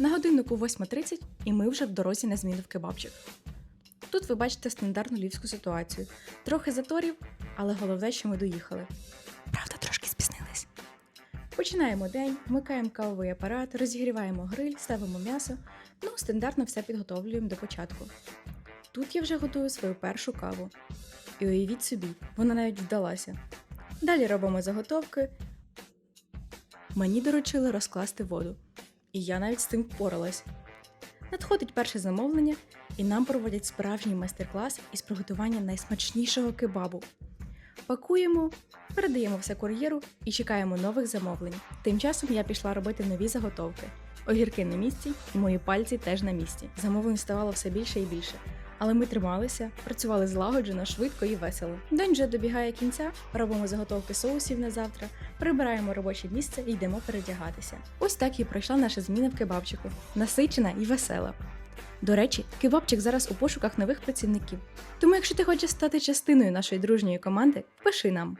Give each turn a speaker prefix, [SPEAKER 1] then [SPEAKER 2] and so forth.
[SPEAKER 1] На годиннику 8.30 і ми вже в дорозі на зміну в кебабчик. Тут ви бачите стандартну львівську ситуацію. Трохи заторів, але головне, що ми доїхали. Правда, трошки спізнились. Починаємо день, вмикаємо кавовий апарат, розігріваємо гриль, ставимо м'ясо. Ну, стандартно все підготовлюємо до початку. Тут я вже готую свою першу каву. І уявіть собі, вона навіть вдалася. Далі робимо заготовки. Мені доручили розкласти воду, і я навіть з цим впоралась. Надходить перше замовлення, і нам проводять справжній майстер-клас із приготування найсмачнішого кебабу. Пакуємо, передаємо все кур'єру і чекаємо нових замовлень. Тим часом я пішла робити нові заготовки. Огірки на місці, і мої пальці теж на місці. Замовлень ставало все більше і більше. Але ми трималися, працювали злагоджено, швидко і весело. День вже добігає кінця, робимо заготовки соусів на завтра, прибираємо робоче місце і йдемо передягатися. Ось так і пройшла наша зміна в кебабчику, насичена і весела. До речі, кебабчик зараз у пошуках нових працівників. Тому, якщо ти хочеш стати частиною нашої дружньої команди, пиши нам.